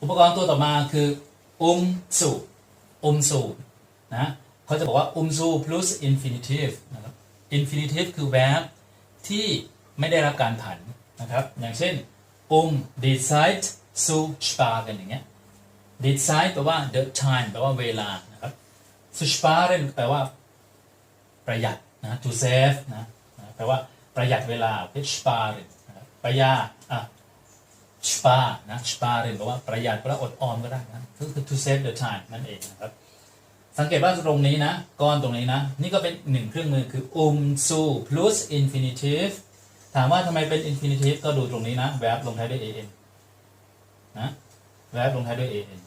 อุปกรณ์ตัวต่อมาคือ um zu um zu นะเขาจะบอกว่า um zu plus infinitive นะครับ infinitive คือ verb ที่ไม่ได้รับการผันนะครับ อย่างเช่น um die Zeit zu sparen อย่างเงี้ย die Zeit แปลว่า the time แปลว่าเวลานะครับ zu sparen แปลว่าประหยัดนะ to save นะแปลว่าประหยัดเวลา sparen นะครับประหยัดอะ spar นะ sparen แปลว่าประหยัดแปลว่าอดออมก็ได้นะก็คือ to save the time นั่นเองนะครับ สังเกตว่าตรงนี้นะ ก้อนตรงนี้นะ นี่ก็เป็นหนึ่งเครื่องมือคือ um zu plus infinitive ถามว่าทำไมเป็น infinitive ก็ดูตรงนี้นะ verb ลงท้ายด้วย an นะ verb ลงท้ายด้วย an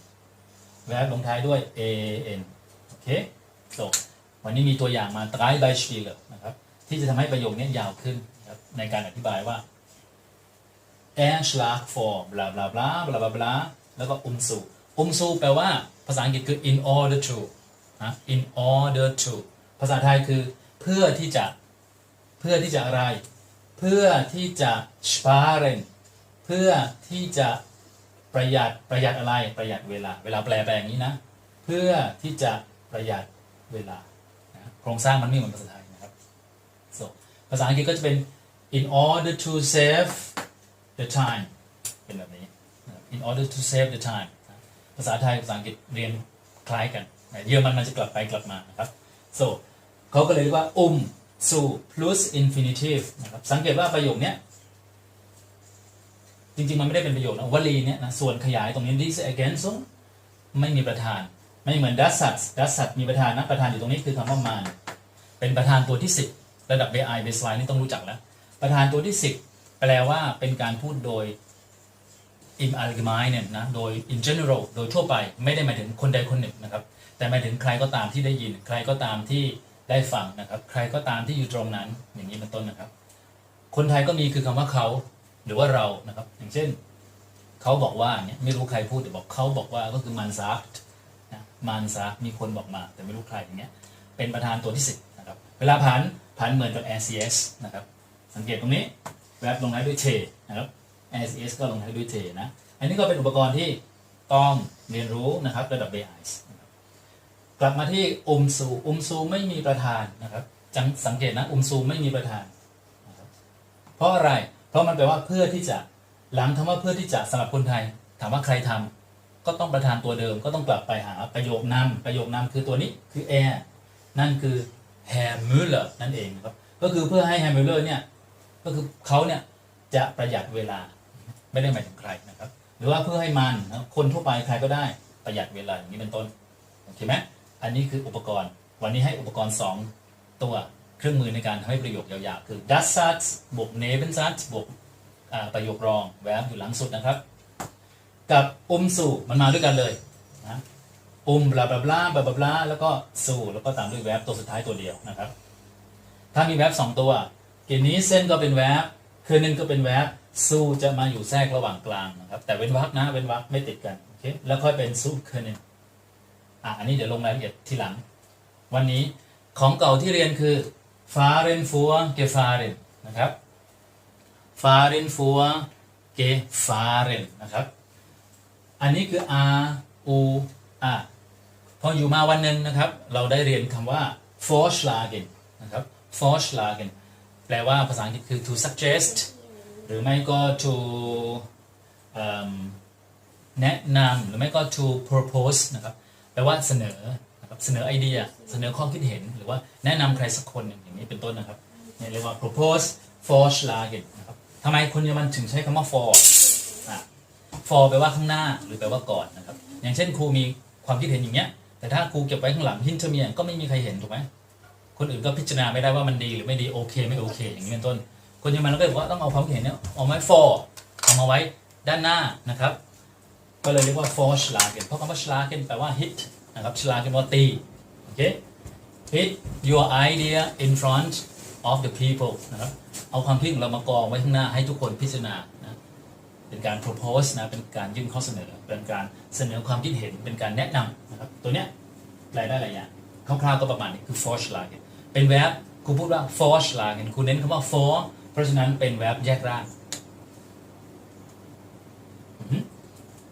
verb ลงท้ายด้วย an โอเค so วันนี้มีตัวอย่างมา drei Beispiele นะครับ ที่จะทำให้ประโยคนี้ยาวขึ้นในการอธิบายว่า er schlag vor bla bla bla bla bla bla แล้วก็ um zu um zu แปลว่าภาษาอังกฤษคือ in order to นะ in order to ภาษาไทยคือเพื่อที่จะเพื่อที่จะอะไร เพื่อที่จะ sparen เพื่อที่จะประหยัดประหยัดอะไรประหยัดเวลา เวลาแปลแปลงนี้นะ เพื่อที่จะประหยัดเวลาโครงสร้างมันไม่เหมือนภาษาไทยนะครับ so ภาษาอังกฤษก็จะเป็น in order to save the time เป็นแบบนี้ in order to save the time ภาษาไทยภาษาอังกฤษเรียนคล้ายกัน เยอรมันมันจะกลับไปกลับมานะครับ so เขาก็เลยเรียกว่า um zu plus infinitive นะครับ สังเกตว่าประโยคเนี้ยจริง ๆ มันไม่ได้เป็นประโยคนะวลีเนี้ยนะส่วนขยายตรงนี้ this ergänzung ไม่มีประธาน ไม่เหมือน das Satz das Satz มีประธานนะประธานอยู่ตรงนี้คือคำว่า man เป็นประธานตัวที่ 10 ระดับ BI baseline นี่ต้องรู้จักแล้ว ประธานตัวที่ 10 แปลว่าเป็นการพูดโดย im allgemeinen นะโดย in general โดยทั่วไปไม่ได้หมายถึงคนใดคนหนึ่งนะครับ แต่หมายถึงใครก็ตามที่ได้ยิน ใครก็ตามที่ได้ฟังนะครับ ใครก็ตามที่อยู่ตรงนั้น อย่างนี้เป็นต้นนะครับ คนไทยก็มีคือคำว่าเขา หรือว่าเรานะครับ อย่างเช่น เขาบอกว่าเนี่ยไม่รู้ใครพูดแต่บอกเขาบอกว่าก็คือมันซักนะมันซักมีคนบอกมา แต่ไม่รู้ใครอย่างเงี้ยเป็นประธานตัวที่สิบนะครับ เวลาผันผันเหมือนกับ SCS นะครับ สังเกตตรงนี้ แวบลงท้ายด้วยเทนะครับ SCS ก็ลงท้ายด้วยเทนะ อันนี้ก็เป็นอุปกรณ์ที่ต้องเรียนรู้นะครับระดับ B1 นะครับกลับมาที่อุมซูอุมซูไม่มีประธานนะครับจังสังเกตนะอุมซูไม่มีประธานนะครับเพราะอะไร เพราะมันแปลว่าเพื่อที่จะหลังคำว่าเพื่อที่จะสำหรับคนไทย ถามว่าใครทำก็ต้องประธานตัวเดิม ก็ต้องกลับไปหาประโยคนำประโยคนำคือตัวนี้คือแอร์นั่นคือแฮมมิลเลอร์นั่นเองนะครับก็คือเพื่อให้แฮมมิลเลอร์เนี่ย ก็คือเขาเนี่ยจะประหยัดเวลาไม่ได้หมายถึงใครนะครับ หรือว่าเพื่อให้มันนะคนทั่วไปใครก็ได้ประหยัดเวลาอย่างนี้เป็นต้นโอเคไหมอันนี้คืออุปกรณ์ วันนี้ให้อุปกรณ์ 2 ตัวเครื่องมือในการทำให้ประโยคยาวๆ คือ das Satz บวก Nebensatz บวกประโยครองแวบอยู่หลังสุดนะครับ กับอุมสู่มันมาด้วยกันเลยนะอุมบลาบลาบลาบลาบลาแล้วก็สู่แล้วก็ตามด้วยแวบตัวสุดท้ายตัวเดียวนะครับ ถ้ามีแวบสองตัว เกณฑ์นี้เส้นก็เป็นแวบคืนนึงก็เป็นแวบสู้จะมาอยู่แทรกระหว่างกลางนะครับ แต่เว้นวรรคนะเว้นวรรคไม่ติดกันโอเคแล้วค่อยเป็นสู้คืนนึงอะอันนี้เดี๋ยวลงรายละเอียดทีหลัง วันนี้ของเก่าที่เรียนคือ fahren vor gefahren นะครับ fahren vor gefahren นะครับ อันนี้คือ r u r พออยู่มาวันหนึ่งนะครับ เราได้เรียนคำว่า vorschlagen นะครับ vorschlagen แปลว่าภาษาอังกฤษคือ to suggest หรือไม่ก็ to แนะนำหรือไม่ก็ to propose นะครับแปลว่าเสนอนะครับเสนอไอเดีย เสนอความคิดเห็น หรือว่าแนะนำใครสักคนอย่างนี้เป็นต้นนะครับเนี่ยเรียกว่า propose vorschlagen นะครับทำไมคนเยอรมันถึงใช้คำว่า for for แปลว่าข้างหน้าหรือแปลว่าก่อนนะครับ อย่างเช่นครูมีความคิดเห็นอย่างเงี้ยแต่ถ้าครูเก็บไว้ข้างหลัง hintermeer ก็ไม่มีใครเห็นถูกไหม คนอื่นก็พิจารณาไม่ได้ว่ามันดีหรือไม่ดีโอเคไม่โอเค อย่างนี้เป็นต้น คนเยอรมันก็เลยบอกว่าต้องเอาความเห็นเนี่ยเอาไว้ for เอามาไว้ด้านหน้านะครับ ก็เลยเรียกว่า for schlagen เพราะคำว่า schlagen แปลว่า hit นะครับ schlagen ว่าตีโอเค hit your idea in front of the people นะครับเอาความคิดของเรามากองไว้ข้างหน้าให้ทุกคนพิจารณานะเป็นการ propose นะเป็นการยื่นข้อเสนอ เป็นการเสนอความคิดเห็นเป็นการแนะนำนะครับตัวเนี้ยรายได้หลายอย่างคร่าวๆก็ประมาณนี้คือ vorschlagen เป็นแวบครูพูดว่า vorschlagen ครูเน้นคำว่า for เพราะฉะนั้นเป็นแวบแยกร่าง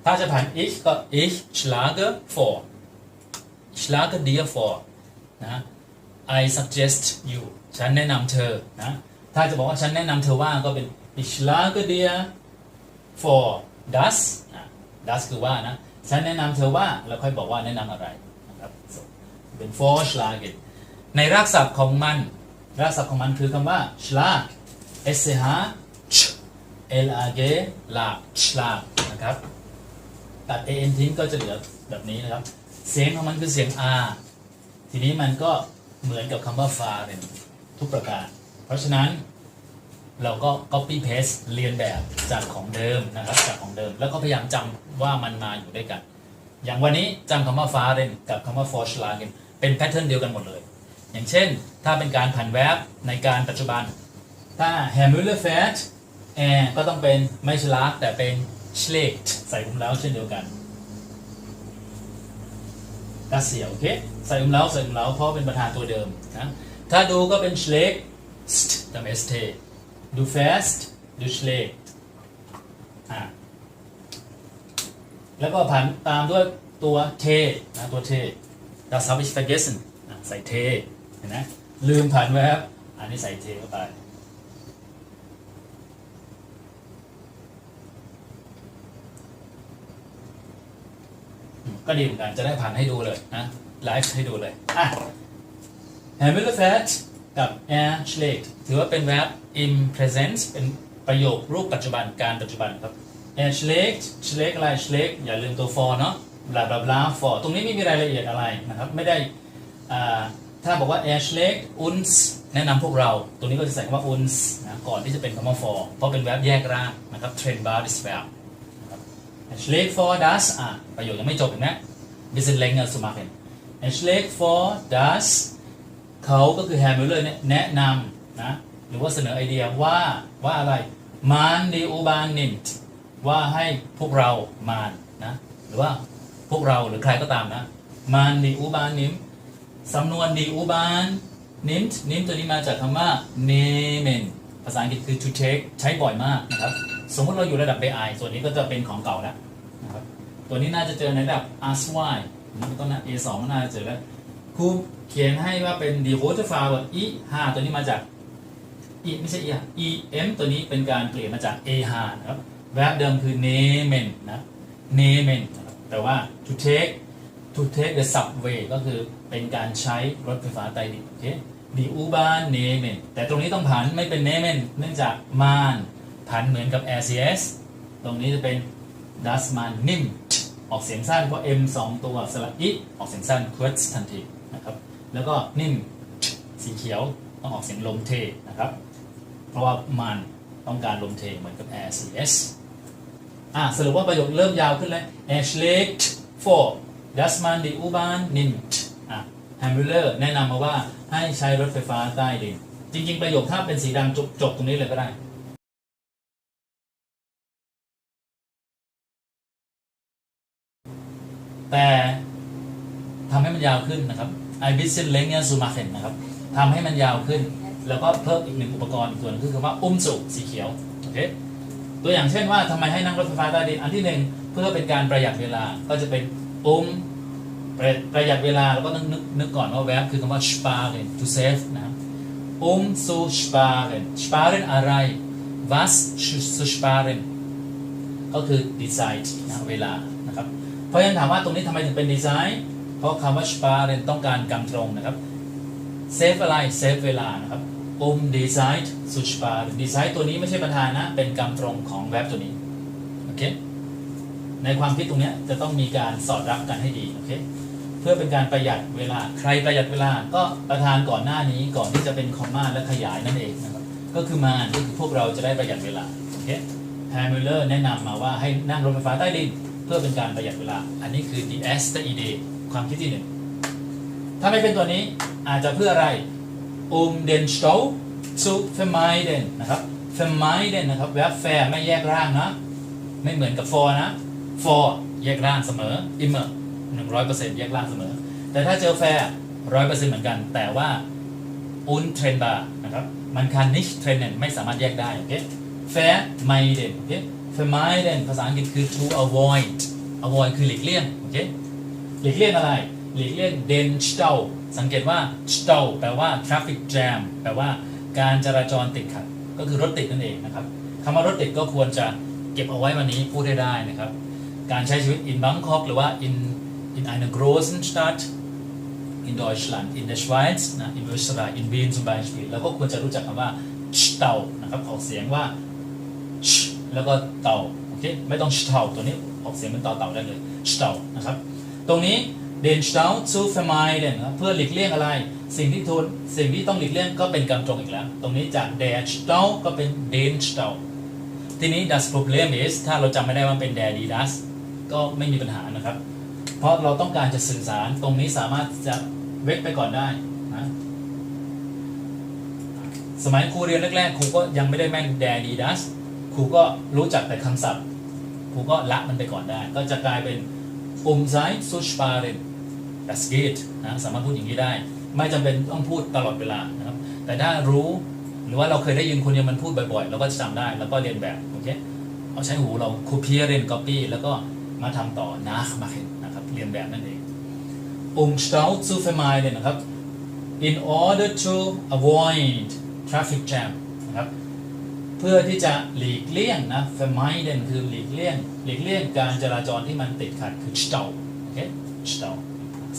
ถ้าจะผ่าน ich ก็ ich schlage vor ich schlage dir vor นะ I suggest you ฉันแนะนำเธอนะถ้าจะบอกว่าฉันแนะนำเธอว่าก็เป็น ich schlage dir for das นะ das คือว่านะ ฉันแนะนำเธอว่า แล้วค่อยบอกว่าแนะนำอะไรนะครับ So เป็น for schlagen ในรากศัพท์ของมัน รากศัพท์ของมันคือคำว่า schlag s-h ch l a g lag schlag นะครับ ตัด an ทิ้งก็จะเหลือแบบนี้นะครับ เสียงของมันคือเสียง r ทีนี้มันก็เหมือนกับคำว่า fahren ทุกประการ เพราะฉะนั้นเราก็ copy paste เรียนแบบจากของเดิมนะครับจากของเดิม แล้วก็พยายามจำว่ามันมาอยู่ด้วยกัน อย่างวันนี้จำคำว่า fahren กับคำว่า vorschlagen เป็นแพทเทิร์นเดียวกันหมดเลย อย่างเช่น ถ้าเป็นการผันแวบในการปัจจุบัน ถ้า Herr Müller fährt แอร์ก็ต้องเป็นไม่ schlag แต่เป็น schlägt ใส่คุมแล้วเช่นเดียวกัน das hier โอเคใส่คุมแล้วใส่คุมแล้วเพราะเป็นประธานตัวเดิมนะถ้าดูก็เป็น schlägst ตาม st du fährst du schlägt อะแล้วก็ผันตามด้วยตัว t นะตัว t das habe ich vergessen อะใส่ t เห็นไหมลืมผันแวบอันนี้ใส่ t เข้าไป ก็ดีเหมือนกันจะได้ผ่านให้ดูเลยนะไลฟ์ให้ดูเลยอะ Herr Müller fährt กับ er schlägt ถือว่าเป็น verb im present เป็นประโยครูปปัจจุบันการปัจจุบันครับ er schlägt schlägt อะไร schlägt อย่าลืมตัว for เนาะ bla bla bla for ตรงนี้ไม่มีรายละเอียดอะไรนะครับ ไม่ได้อ่า ถ้าบอกว่า er schlägt uns แนะนำพวกเราตรงนี้ก็จะใส่คำว่า uns นะก่อนที่จะเป็นคำว่า for เพราะเป็น verb แยกร่างนะครับ trennbar ist verb Er schlägt vor, das อะประโยคยังไม่จบเห็นไหม bisschen länger zu machen Er schlägt vor, das เขาก็คือแฮมเมอร์เนี่ยแนะนำนะหรือว่าเสนอไอเดียว่าว่าอะไร man die U-Bahn nimmt ว่าให้พวกเรามานนะหรือว่าพวกเราหรือใครก็ตามนะ man die U-Bahn nimmt สำนวน die U-Bahn nimmt nimmt ตัวนี้มาจากคำว่า nehmen ภาษาอังกฤษคือ to take ใช้บ่อยมากนะครับ สมมติเราอยู่ระดับ BI ส่วนนี้ก็จะเป็นของเก่าแล้วนะครับ ตัวนี้น่าจะเจอในระดับ R2 นะต้นนะ A2 น่าจะเจอแล้วครูเขียนให้ว่าเป็น die rote Farbe I 5ตัวนี้มาจาก I ไม่ใช่ I E M ตัวนี้เป็นการเปลี่ยนมาจาก A 5นะครับ verb เดิมคือ nehmen นะ nehmen นแต่ว่า to take to take the subway ก็คือเป็นการใช้รถไฟฟ้าใต้ดินโอเค die U-Bahn nehmen แต่ตรงนี้ต้องผันไม่เป็น nehmen เนื่องจาก man ผันเหมือนกับ RCS ตรงนี้จะเป็น das man nimmt ออกเสียงสั้นเพราะ m 2 ตัวสระอิออกเสียงสั้น kurz ทันทีนะครับ แล้วก็ nimmt สีเขียวต้องออกเสียงลมเทนะครับ เพราะว่ามันต้องการลมเทเหมือนกับ RCS อะสรุปว่าประโยคเริ่มยาวขึ้นแล้ว Er schlägt vor dass man die U-Bahn nimmt อะ Hamburger แนะนำมาว่าให้ใช้รถไฟฟ้าใต้ดิน จริง ๆ ประโยคถ้าเป็นสีดำจบจบตรงนี้เลยก็ได้แต่ทำให้มันยาวขึ้นนะครับ I bisschen länger zu machen นะครับทำให้มันยาวขึ้น แล้วก็เพิ่มอีกหนึ่งอุปกรณ์อีกตัวนคือคำว่าอุ้มสุสีเขียวโอเคตัวอย่างเช่นว่าทำไมให้นั่งรถไฟฟ้าใต้ดินอันที่หนึ่งเพื่อเป็นการประหยัดเวลาก็จะเป็นอุ้ม ประประหยัดเวลาแล้วก็ต้องนึกนึกก่อนว่าแวบคือคำว่า sparen to save นะครับ um zu sparen sparen อะไร was zu sparen ก็คือ decide นะเวลานะครับ เพราะฉะนั้นถามว่าตรงนี้ทำไมถึงเป็น design เพราะคำว่า sparen ต้องการกำตรงนะครับ save อะไร save เวลานะครับ um decide zu sparen decide ตัวนี้ไม่ใช่ประธานนะ เป็นกำตรงของแว็บตัวนี้ โอเค ในความคิดตรงนี้จะต้องมีการสอดรับกันให้ดี โอเค เพื่อเป็นการประหยัดเวลา ใครประหยัดเวลา ก็ประธานก่อนหน้านี้ก่อนที่จะเป็นคอมมาและขยายนั่นเองนะครับ ก็คือมานก็คือพวกเราจะได้ประหยัดเวลาโอเคแฮมเมอร์แนะนำมาว่าให้นั่งรถไฟฟ้าใต้ดิน เพื่อเป็นการประหยัดเวลา อันนี้คือ the erste Idee ความคิดที่หนึ่งถ้าไม่เป็นตัวนี้อาจจะเพื่ออะไร um den Stau zu vermeiden นะครับ vermeiden นะครับ verb fair ไม่แยกร่างนะ ไม่เหมือนกับ for นะ for แยกร่างเสมอ immer 100%แยกร่างเสมอ แต่ถ้าเจอ fair 100%เปอร์เซ็นต์เหมือนกัน แต่ว่า untrennbar นะครับ มัน kann nicht trennen ไม่สามารถแยกได้โอเค fair meiden โอเค vermeiden ภาษาอังกฤษคือ to avoid avoid คือหลีกเลี่ยงโอเคหลีกเลี่ยงอะไร หลีกเลี่ยง den Stau สังเกตว่า Stau แปลว่า traffic jam แปลว่าการจราจรติดขัด ก็คือรถติดนั่นเองนะครับคำว่ารถติดก็ควรจะเก็บเอาไว้วันนี้พูดให้ได้นะครับ การใช้ชีวิต in Bangkok หรือว่า in in einer großen Stadt in Deutschland in der Schweiz นะ in Österreich in Wien zum Beispiel แล้วก็ควรจะรู้จักคำว่า Stau นะครับออกเสียงว่า sh แล้วก็เต่าโอเคไม่ต้อง stau ตัวนี้ออกเสียงเป็นต่อเต่าได้เลย stau นะครับตรงนี้ den Stau zu vermeiden เพื่อหลีกเลี่ยงอะไร สิ่งที่ทุนสิ่งที่ต้องหลีกเลี่ยงก็เป็นกรรมตรงอีกแล้ว ตรงนี้จาก der Stau ก็เป็น den Stau ทีนี้ das Problem ist ถ้าเราจำไม่ได้ว่าเป็น der die das ก็ไม่มีปัญหานะครับ เพราะเราต้องการจะสื่อสารตรงนี้สามารถจะเวกไปก่อนได้นะสมัยครูเรียนแรกๆครูก็ยังไม่ได้แม่น der die das ครูก็รู้จักแต่คำศัพท์ครูก็ละมันไปก่อนได้ ก็จะกลายเป็น um Zeit zu sparen das geht นะสามารถพูดอย่างนี้ได้ ไม่จำเป็นต้องพูดตลอดเวลานะครับ แต่ถ้ารู้หรือว่าเราเคยได้ยินคนยังมันพูดบ่อยๆเราก็จะจำได้แล้วก็เรียนแบบโอเคเอาใช้หูเรา kopieren copy แล้วก็มาทำต่อ nachmachen น รียนแบบนั่นเอง um Stau zu vermeiden นะครับ in order to avoid traffic jam นะครับเพื่อที่จะหลีกเลี่ยงนะ vermeiden คือหลีกเลี่ยง หลีกเลี่ยงการจราจรที่มันติดขัดคือ Stau โอเค Stau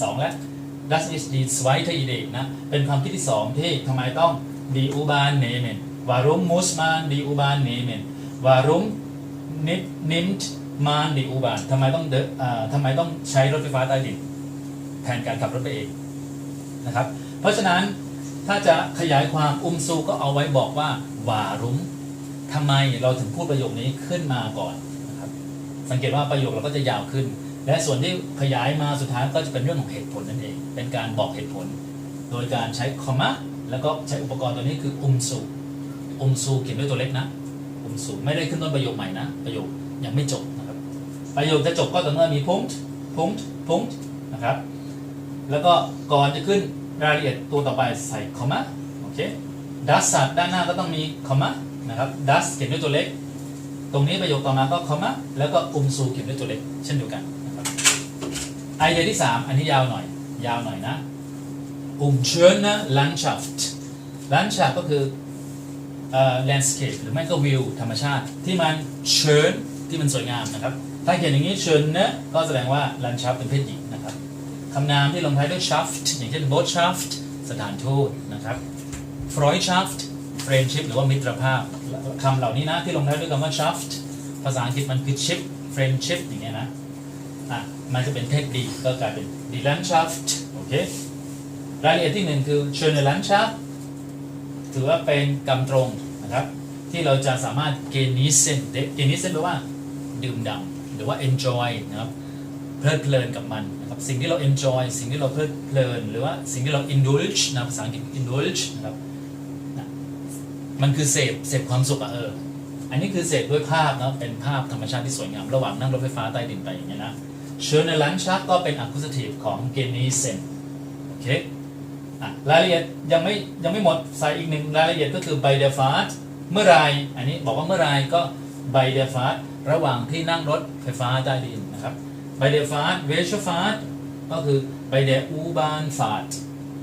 สองแล้ว das ist die zweite Idee นะ เป็นความคิดที่สองที่ทำไมต้อง die U-Bahn nehmen warum muss man die U-Bahn nehmen warum nimmt nimmt man die U-Bahn ทำไมต้องเดอ่าทำไมต้องใช้รถไฟฟ้าใต้ดินแทนการขับรถไปเองนะครับ เพราะฉะนั้นถ้าจะขยายความอุมซูก็เอาไว้บอกว่าวารุมทำไมเราถึงพูดประโยคนี้ขึ้นมาก่อนนะครับสังเกตว่าประโยคเราก็จะยาวขึ้น และส่วนที่ขยายมาสุดท้ายก็จะเป็นเรื่องของเหตุผลนั่นเอง เป็นการบอกเหตุผล โดยการใช้คอมมะแล้วก็ใช้อุปกรณ์ตัวนี้คืออุมซูอุมซูเขียนด้วยตัวเล็กนะอุมซูไม่ได้ขึ้นต้นประโยคใหม่นะ ประโยคยังไม่จบนะครับ ประโยคจะจบก็ต่อเมื่อมีพุงพุงพุงนะครับ แล้วก็ก่อนจะขึ้นรายละเอียดตัวต่อไปใส่คอมมะโอเคดัสสัตด้านหน้าก็ต้องมีคอมมะนะครับดัสเขียนด้วยตัวเล็ก ตรงนี้ประโยคต่อมาก็คอมมะแล้วก็อุมซูเขียนด้วยตัวเล็ก เช่นเดียวกันนะครับไอเดียที่ 3 อันนี้ยาวหน่อย ยาวหน่อยนะ um schöne Landschaft Landschaft ก็คือเอ่อ landscape หรือไม่ก็วิวธรรมชาติที่มัน schön ที่มันสวยงามนะครับ ถ้าเขียนอย่างนี้ schön เนะก็แสดงว่า Landschaft เป็นเพศหญิงนะครับคำนามที่ลงท้ายด้วย shaft อย่างเช่น Botschaft สถานทูตนะครับ freud shaft friendship หรือว่ามิตรภาพคำเหล่านี้นะที่ลงท้ายด้วยคำว่า shaft ภาษาอังกฤษมันคือ ship friendship อย่างเงี้ยนะอะมันจะเป็นเพศดีก็กลายเป็น die Landschaft โอเครายละเอียดที่หนึ่งคือ schöne Landschaft ถือว่าเป็นกำตรงนะครับที่เราจะสามารถ genießen genießen แปลว่าดื่มด่ำ รือว่า enjoy นะครับเพลิดเพลินกับมันนะครับสิ่งที่เรา enjoy สิ่งที่เราเพลิดเพลิน หรือว่าสิ่งที่เรา indulge นะภาษาอังกฤษ indulge นะครับนะมันคือเสพเสพความสุขอะเอออันนี้คือเสพด้วยภาพนะเป็นภาพธรรมชาติที่สวยงามระหว่างนั่งรถไฟฟ้าใต้ดินไปอย่างเงี้ยนะ schöne Landschaft ก็เป็น accusative ของ genießen โอเคอะรายละเอียดยังไม่ยังไม่หมดใส่อีกหนึ่งรายละเอียดก็คือ by the fahrt เมื่อไรอันนี้บอกว่าเมื่อไรก็ by the fahrt ระหว่างที่นั่งรถไฟฟ้าใต้ดินนะครับ by the fahrt welche Fahrt ก็คือ by the U-Bahn Fahrt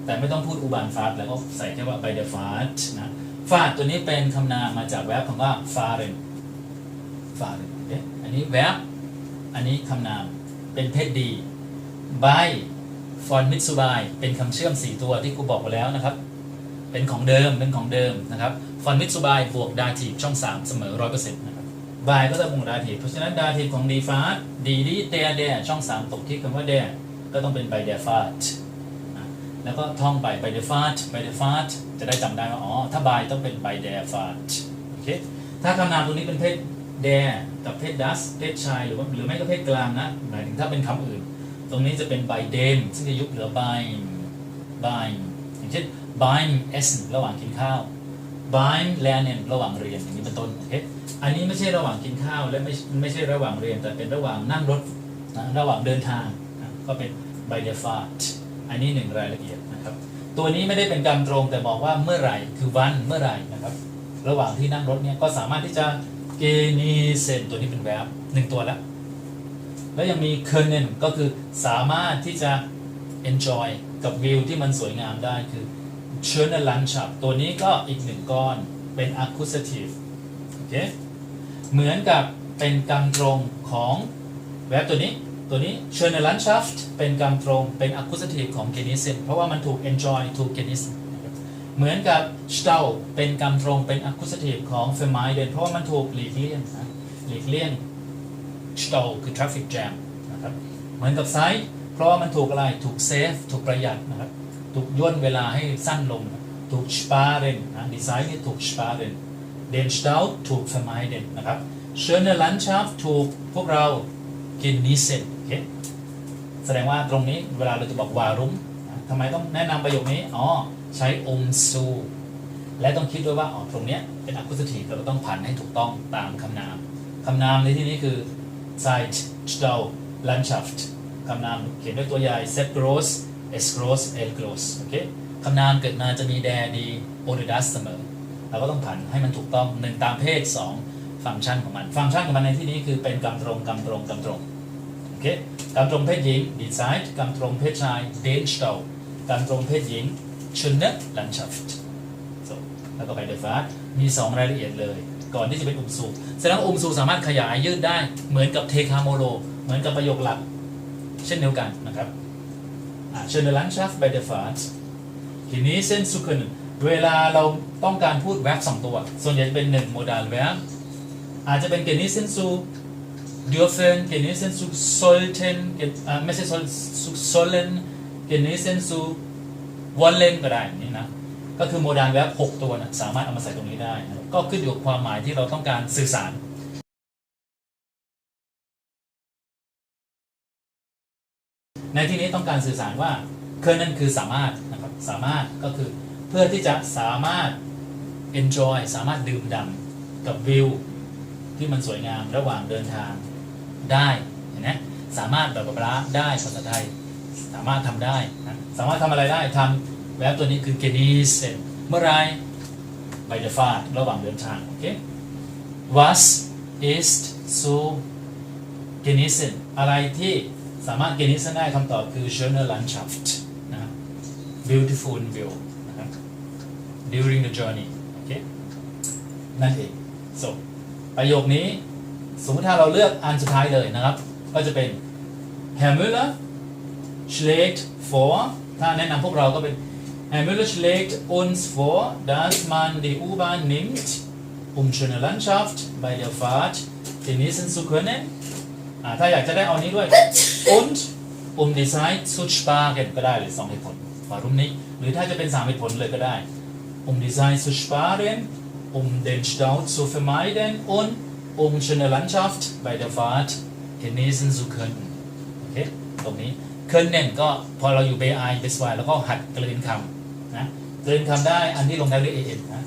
แต่ไม่ต้องพูด U-Bahn Fahrt แล้วก็ใส่แค่ว่า by the Fahrt นะ Fahrt ตัวนี้เป็นคำนามมาจากแวบคำว่า fahren fahren โอเคอันนี้ verb อันนี้คำนามเป็นเพศดี by von Mitsubai เป็นคำเชื่อม 4 ตัวที่ครูบอกไปแล้วนะครับ เป็นของเดิมเป็นของเดิมนะครับ von Mitsubai บวก dative ช่อง 3 เสมอ 100%นะ บ by ก็จะบวก dative เพราะฉะนั้น dative ของ die Fahrt die die der der ช่อง 3 ตกที่คำว่า der ก็ต้องเป็น by der Fahrt นะแล้วก็ท่องไป by der Fahrt by der Fahrt จะได้จำได้ว่าอ๋อถ้า by ต้องเป็น by der Fahrt โอเคถ้าคำนามตรงนี้เป็นเพศ der กับเพศ das เพศชายหรือว่าหรือไม่ก็เพศกลางนะหมายถึงถ้าเป็นคำอื่น ตรงนี้จะเป็น by dem ซึ่งจะยุบเหลือ beim beim อย่างเช่น beim essen ระหว่างกินข้าว beim lernen ระหว่างเรียนอย่างนี้เป็นต้นโอเคอันนี้ไม่ใช่ระหว่างกินข้าวและไม่ไม่ใช่ระหว่างเรียน แต่เป็นระหว่างนั่งรถนะระหว่างเดินทางนะก็เป็น by the fahrt อันนี้หนึ่งรายละเอียดนะครับ ตัวนี้ไม่ได้เป็นการตรงแต่บอกว่าเมื่อไหร่คือวันเมื่อไหร่นะครับ ระหว่างที่นั่งรถเนี่ยก็สามารถที่จะ genießen ตัวนี้เป็น verb หนึ่งตัวแล้วแล้วยังมี können ก็คือสามารถที่จะ enjoy กับวิวที่มันสวยงามได้คือ schöne Landschaft ตัวนี้ก็อีกหนึ่งก้อนเป็น accusative โอเคเหมือนกับเป็นกำตรงของแวบตัวนี้ตัวนี้ schöne Landschaft เป็นกำตรงเป็น accusative ของ genießen เพราะว่ามันถูก enjoy ถูก genießen นะครับเหมือนกับ stau เป็นกำตรงเป็น accusative ของ vermeiden เพราะว่ามันถูกหลีกเลี่ยงนะหลีกเลี่ยง stau คือ traffic jam นะครับเหมือนกับ side เพราะว่ามันถูกอะไรถูก save ถูกประหยัดนะครับ ถูกย่นเวลาให้สั้นลง ถูก sparen นะ design นี่ถูก sparen den Stau ถูก vermeiden นะครับ schöne Landschaft ถูกพวกเรา genießen โอเคแสดงว่าตรงนี้เวลาเราจะบอกวารุมทำไมต้องแนะนำประโยคนี้ อ๋อ ใช้อมซู และต้องคิดด้วยว่า อ๋อ ตรงเนี้ยเป็น accusative เราต้องผันให้ถูกต้องตามคำนาม คำนามในที่นี้คือ Zeit Stau Landschaft คำนามเขียนด้วยตัวใหญ่ set gross S gross L gross โอเคคำนามเกิดมาจะมี der die oder das เสมอ เราก็ต้องผันให้มันถูกต้องหนึ่งตามเพศสองฟังก์ชันของมัน ฟังก์ชันของมันในที่นี้คือเป็นกำตรงกำตรงกำตรงโอเคกำตรงเพศหญิง die Zeit กำตรงเพศชาย den Stau กำตรงเพศหญิง schöne Landschaft แล้วก็ไปเดฟามี 2 รายละเอียดเลย ก่อนที่จะเป็นอุมซูแสดงว่าอุมซูสามารถขยายยืดได้เหมือนกับเทคาโมโล เหมือนกับประโยคหลัก เช่นเดียวกันนะครับ schöne Landschaft bei der Fahrt ทีนี้เส้นสุขนเวลาเราต้องการพูดแวบสองตัว ส่วนใหญ่จะเป็นหนึ่งโมดาลแวบอาจจะเป็น genießen zu dürfen genießen zu sollten ไม่ใช่ sollen genießen zu wollen ก็ได้นี่นะก็คือโมดาลแวบ6ตัวนะสามารถเอามาใส่ตรงนี้ได้นะก็ขึ้นอยู่กับความหมายที่เราต้องการสื่อสาร ในที่นี้ต้องการสื่อสารว่าเคยนั่นคือสามารถนะครับสามารถก็คือเพื่อที่จะสามารถ enjoy สามารถดื่มด่ำกับวิวที่มันสวยงามระหว่างเดินทางได้เห็นไหมสามารถแบบบลาได้ภาษาไทย สามารถทำได้นะสามารถทำอะไรได้ทำแวบตัวนี้คือ genießen เมื่อไร bei der Fahrt ระหว่างเดินทางโอเค was is so genießen อะไรที่ สามารถ genießen ได้คำตอบคือ schöne Landschaft นะ beautiful view นะครับ during the journey โอเคนั่นเอง so ประโยคนี้สมมติถ้าเราเลือกอันสุดท้ายเลยนะครับ ก็จะเป็น Herr Müller schlägt vor ถ้าแนะนำพวกเราก็เป็น Herr Müller schlägt uns vor dass man die U-Bahn nimmt um schöne Landschaft bei der Fahrt genießen zu können อ่าถ้าอยากจะได้เอานี้ด้วย und um die Zeit zu sparen ก็ได้เลยสองเหตุผลวารุมนี้ หรือถ้าจะเป็นสามเหตุผลเลยก็ได้ um die Zeit zu sparen um den Stau zu vermeiden und um schöne Landschaft bei der Fahrt genießen zu können โอเคตรงนี้ können ก็พอเราอยู่ BI BSY แล้วก็หัดกลืนคำนะกลืนคำได้อันที่ลงท้ายด้วย an นะ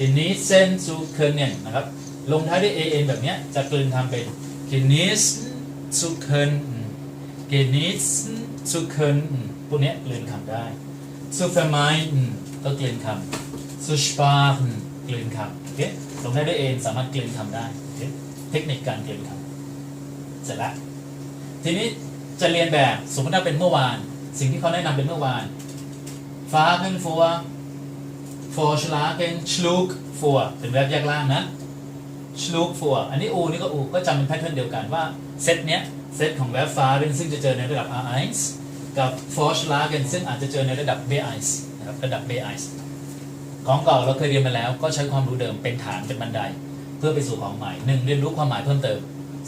genießen zu können นะครับลงท้ายด้วย an แบบเนี้ยจะกลืนคำเป็น genießen zu können genießen zu können พวกนี้ยกลืนคำได้ zu vermeiden ก็เกลืนคำ zu sparen กลืนคำโอเคลงท้ด้วย an สามารถกลืนคำได้โอเคเทคนิคการกลืนคำเสร็จแล้วทีนี้จะเรียนแบบสมมติว่าเป็นเมื่อวาน สิ่งที่เขาแนะนำเป็นเมื่อวาน fahren vor vorschlagen schlug vor เป็นแบบแยกล่างนะ schlug vor อันนี้ u นี่ก็ u ก็จำเป็นแพทเทิร์นเดียวกันว่าเซตเนี้ยเซตของ verb fahren ซึ่งจะเจอในระดับ R1 กับ vorschlagen ซึ่งอาจจะเจอในระดับ B1 นะครับระดับ B1 ของเก่าเราเคยเรียนมาแล้ว ก็ใช้ความรู้เดิมเป็นฐานเป็นบันได เพื่อไปสู่ของใหม่หนึ่งเรียนรู้ความหมายเพิ่มเติม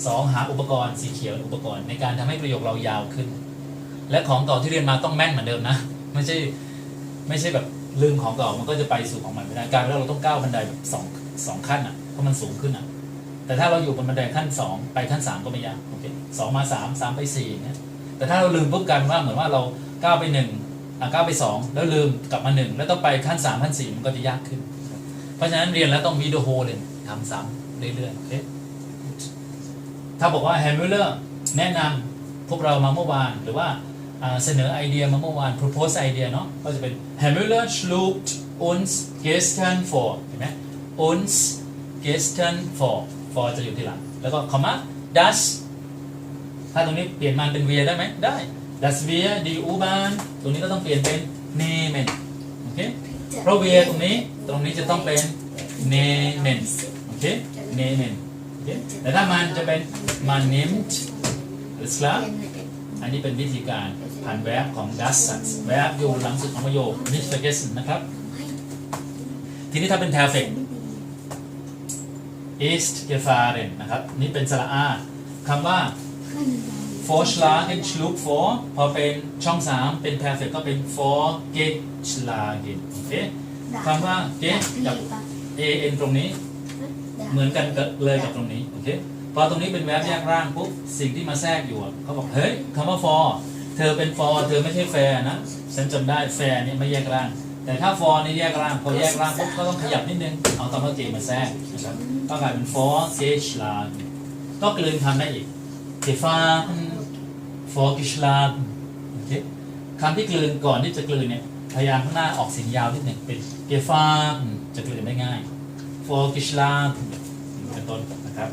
สองหาอุปกรณ์สีเขียวอุปกรณ์ในการทำให้ประโยคเรายาวขึ้น และของเก่าที่เรียนมาต้องแม่นเหมือนเดิมนะ ไม่ใช่ไม่ใช่แบบลืมของเก่ามันก็จะไปสู่ของใหม่ไม่ได้การว่าเราต้องก้าวบันไดแบบสองสองขั้นอะ เพราะมันสูงขึ้นอะ แต่ถ้าเราอยู่บนบันไดขั้นสองไปขั้นสามก็ไม่ยากโอเคสองมาสามสามไปสี่เงี้ยแต่ถ้าเราลืมปุ๊บกันว่าเหมือนว่าเราก้าวไปหนึ่งอะก้าวไปสองแล้วลืมกลับมาหนึ่งแล้วต้องไปขั้นสามขั้นสี่มันก็จะยากขึ้น เพราะฉะนั้นเรียนแล้วต้องวิดีโอเลยทำซ้ำเรื่อยๆโอเคถ้าบอกว่าแฮมเมอร์แนะนำพวกเรามาเมื่อวานหรือว่าเสนอไอเดียมาเมื่อวาน propose ไอเดียเนาะก็จะเป็น Herr Müller schlug uns gestern vor เห็นไหม uns gestern vor for จะอยู่ทีหลัง แล้วก็ comma das ถ้าตรงนี้เปลี่ยนมันเป็น wir ได้ไหมได้ das wir die U-Bahn ตรงนี้ก็ต้องเปลี่ยนเป็น nehmen โอเคเพราะ wir ตรงนี้ตรงนี้จะต้องเป็น nehmen โอเค nehmen โอเคแต่ถ้ามันจะเป็น man nimmt alles klar อันนี้เป็นวิธีการผ่านแวบของ das Satz แวบอยู่หลังสุดของประโยค nicht vergessen นะครับ ทีนี้ถ้าเป็น perfect ist gefahren นะครับ นี่เป็นสระอาคำว่า vorschlagen schlug vor พอเป็นช่อง3เป็น perfect ก็เป็น vorgeschlagen โอเคคำว่า get กับ an ตรงนี้ เหมือนกันกับเลยกับตรงนี้ โอเค พอตรงนี้เป็นแวบแยกร่างปุ๊บ สิ่งที่มาแทรกอยู่อะเขาบอก เฮ้ยคำว่า for เธอเป็น for เธอไม่ใช่ fair นะ ฉันจำได้ fair นี่ไม่แยกร่าง แต่ถ้า for นี่แยกร่างพอแยกร่างปุ๊บก็ต้องขยับนิดนึงเอาคำว่า g มาแทรกนะครับก็กลายเป็น for geschlagen ก็กลืนคำได้อีก gefahren vorgeschlagen โอเคคำที่กลืนก่อนที่จะกลืนเนี่ยพยายามข้างหน้าออกเสียงยาวนิดหนึ่งเป็น gefahren จะกลืนได้ง่าย vorgeschlagen เป็นต้นนะครับ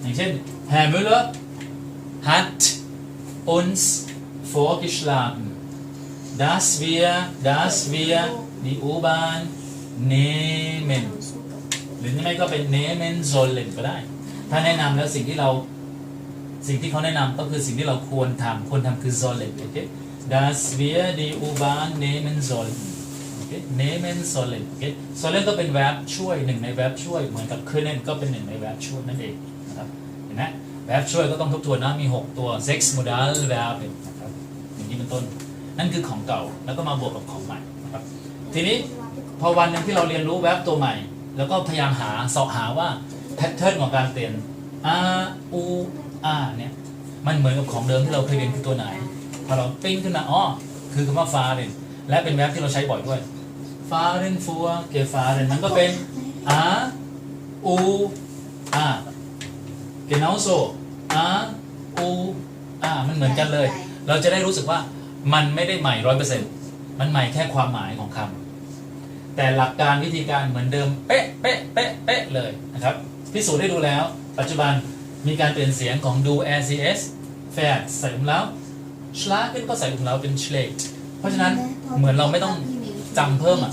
อย่างเช่น Herr Müller hat uns vorgeschlagen dass wir dass wir die U-Bahn nehmen หรือไม่ก็เป็น nehmen sollen ก็ได้ ถ้าแนะนำแล้วสิ่งที่เราสิ่งที่เขาแนะนำก็คือสิ่งที่เราควรทำควรทำคือ sollen โอเค dass wir die U-Bahn nehmen sollen โอเค nehmen sollen โอเค sollen ก็เป็น verb ช่วยหนึ่งใน verb ช่วยเหมือนกับ können ก็เป็นหนึ่งใน verb ช่วยนั่นเองนะครับเห็นไหม verb ช่วยก็ต้องทบทวนนะมี 6 ตัว sex modal verb นะครับอย่างนี้เป็นต้น นั่นคือของเก่าแล้วก็มาบวกกับของใหม่นะครับทีนี้พอวันหนึ่งที่เราเรียนรู้ verb ตัวใหม่ แล้วก็พยายามหาเสาะหาว่า pattern ของการเปลี่ยน a u a เนี่ยมันเหมือนกับของเดิมที่เราเคยเรียนคือตัวไหนพอเราปิ้งขึ้นมาอ๋อคือคำว่า fahren และเป็น verb ที่เราใช้บ่อยด้วย fahren fuhr gefahren มันก็เป็น a u a genauso a u a มันเหมือนกันเลย เราจะได้รู้สึกว่า มันไม่ได้ใหม่ร้อยเปอร์เซ็นต์มันใหม่แค่ความหมายของคำแต่หลักการวิธีการเหมือนเดิมเป๊ะเป๊ะเป๊ะเป๊ะเลยนะครับพิสูจน์ให้ดูแล้ว ปัจจุบันมีการเปลี่ยนเสียงของ do as is fair ใส่อุมแล้ว schlagen ก็ใส่อุมแล้วเป็น schlägt เพราะฉะนั้นเหมือนเราไม่ต้องจำเพิ่มอะ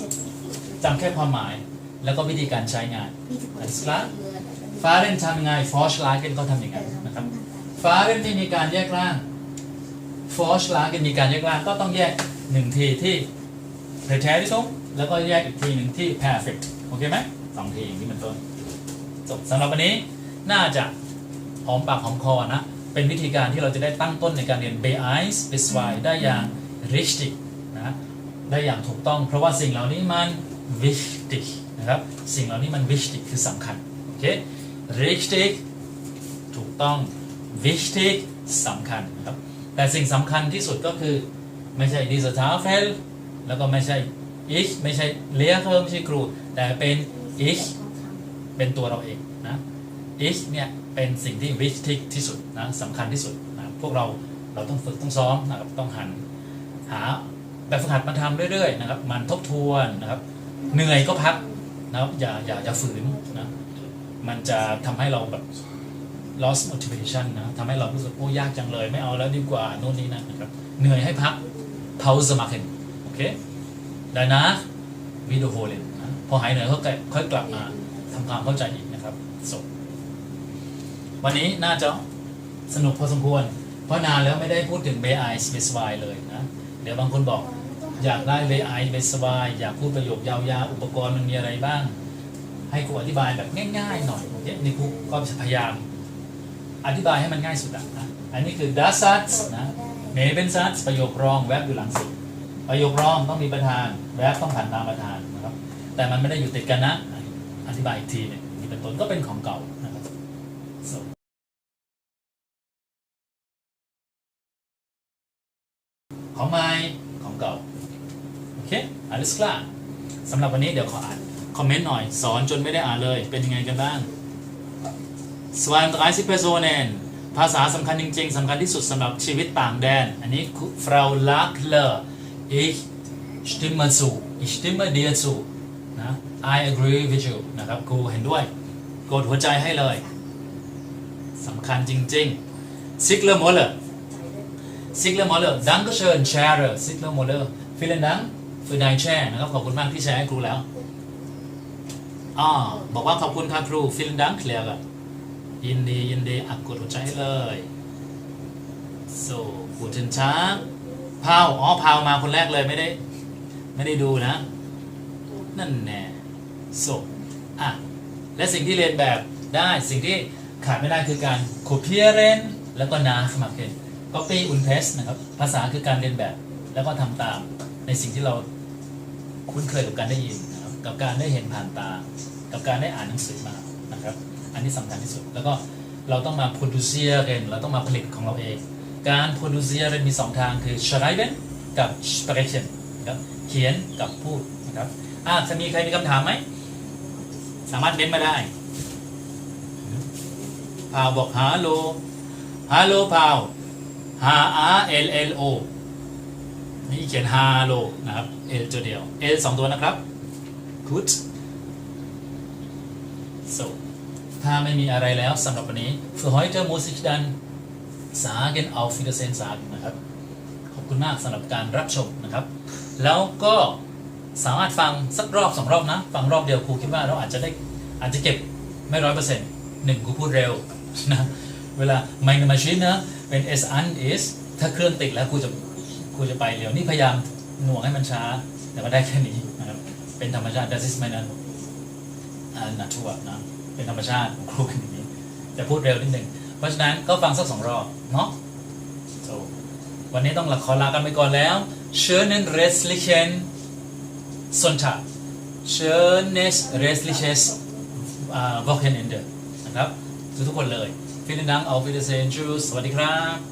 จำแค่ความหมายแล้วก็วิธีการใช้งาน fahren ทำยังไง vorschlagen ก็ทำอย่างนั้นนะครับ fahren ที่มีการแยกร่าง vorschlagen มีการแยกร่างก็ต้องแยกหนึ่งทีที่ präteritum แล้วก็แยกอีกทีหนึ่งที่ perfect โอเคไหมสองทีอย่างนี้เป็นต้นจบสำหรับวันนี้น่าจะหอมปากหอมคอนะ เป็นวิธีการที่เราจะได้ตั้งต้นในการเรียน B1 B2 ได้อย่าง richtig นะได้อย่างถูกต้อง เพราะว่าสิ่งเหล่านี้มัน wichtig นะครับสิ่งเหล่านี้มัน wichtig คือสำคัญโอเค richtig ถูกต้อง wichtig สำคัญนะครับ แต่สิ่งสำคัญที่สุดก็คือไม่ใช่ dieser Tafel แล้วก็ไม่ใช่ ich ไม่ใช่ Lehrer ไม่ใช่ครู แต่เป็น ich เป็นตัวเราเองนะ ich เนี่ยเป็นสิ่งที่ wichtig ที่สุดนะสำคัญที่สุดนะพวกเราเราต้องฝึกต้องซ้อมนะครับต้องหันหาแบบฝึกหัดมาทำเรื่อยๆนะครับมันทบทวนนะครับเหนื่อยก็พักนะครับอย่าอย่าอย่าฝืนนะมันจะทำให้เราแบบ lost motivation นะทำให้เรารู้สึกโอ้ยากจังเลย ไม่เอาแล้วดีกว่าโน่นนี่นั่นนะครับเหนื่อยให้พัก pause machen โอเค danach wiederholen นะพอหายเหนื่อยก็ค่อยกลับมาทำความเข้าใจอีกนะครับจบวันนี้น่าจะสนุกพอสมควร เพราะนานแล้วไม่ได้พูดถึง BI Space Y เลยนะ เดี๋ยวบางคนบอกอยากได้ BI Space Y อยากพูดประโยคยาวๆ อุปกรณ์มันมีอะไรบ้าง ให้ครูอธิบายแบบง่ายๆหน่อยโอเคนี่ครูก็พยายาม อธิบายให้มันง่ายสุดอะนะอันนี้คือ das Satz นะเมเป็น Satz ประโยครองแวบอยู่หลังสุด ประโยครองต้องมีประธานแวบต้องผ่านตามประธานนะครับ แต่มันไม่ได้อยู่ติดกันนะ อธิบายอีกทีเนี่ยนี่เป็นต้นก็เป็นของเก่านะครับ so ของใหม่ของเก่า โอเค alles klar สำหรับวันนี้เดี๋ยวขออ่าน คอมเมนต์หน่อย สอนจนไม่ได้อ่านเลย เป็นยังไงกันบ้าง 32 Personen ภาษาสำคัญจริง ๆสำคัญที่สุดสำหรับชีวิตต่างแดน อันนี้ Frau Lackler ich stimme zu ich stimme dir zu นะ I agree with you นะครับครูเห็นด้วยกดหัวใจให้เลยสำคัญจริงๆซิกเลอร์มอลเลอร์ซิกเลอร์มอลเลอร์ดังก็เชิญแชร์เลยซิกเลอร์มอลเลอร์ฟิลเลนดังฟิไดแชนะครับขอบคุณมากที่แชร์ให้ครูแล้วอ่าบอกว่าขอบคุณค่ะครูฟิลเลนดังเคลียร์กัน ยินดียินดีอักกดหัวใจเลย so กูถึงช้าพาวอ๋อพาวมาคนแรกเลยไม่ได้ ไม่ได้ดูนะ นั่นแน่ so อะ และสิ่งที่เรียนแบบได้สิ่งที่ขาดไม่ได้คือการ kopieren แล้วก็ nachmachen copy und paste นะครับ ภาษาคือการเรียนแบบ แล้วก็ทำตามในสิ่งที่เราคุ้นเคยกับการได้ยินนะครับกับการได้เห็นผ่านตา กับการได้อ่านหนังสือมานะครับ อันนี้สำคัญที่สุด แล้วก็เราต้องมา produzieren เราต้องมาผลิตของเราเอง การ produzieren มีสองทางคือ schreiben กับ sprechen นะครับเขียนกับพูดนะครับอะจะมีใครมีคำถามไหม สามารถเม้นมาได้พาวบอกฮัลโหลฮัลโหลพาว H R L L O นี่เขียนฮัลโหลนะครับ L ตัวเดียว L สองตัวนะครับ good so ถ้าไม่มีอะไรแล้วสำหรับวันนี้ für heute muss ich dann sagen auf Wiedersehen sagen นะครับ ขอบคุณมากสำหรับการรับชมนะครับ แล้วก็สามารถฟังสักรอบสองรอบนะ ฟังรอบเดียวครูคิดว่าเราอาจจะได้อาจจะเก็บไม่ร้อยเปอร์เซ็นต์หนึ่งครูพูดเร็วนะเวลา meine Maschine นะเป็น S an is ถ้าเครื่องติดแล้วครูจะครูจะไปเร็วนี่พยายามหน่วงให้มันช้า แต่ว่าได้แค่นี้นะครับเป็นธรรมชาติ das ist meine Natur นะ เป็นธรรมชาติของครูเป็นอย่างนี้จะพูดเร็วนิดหนึ่งเพราะฉะนั้นก็ฟังสักสองรอบเนาะ so วันนี้ต้องลขอลากันไปก่อนแล้ว schönen restlichen Sonntag schönes restliches äh, Wochenende นะครับทุกทุกคนเลยฟิลินดังเอาฟิลิเซนจูสวัสดีครับ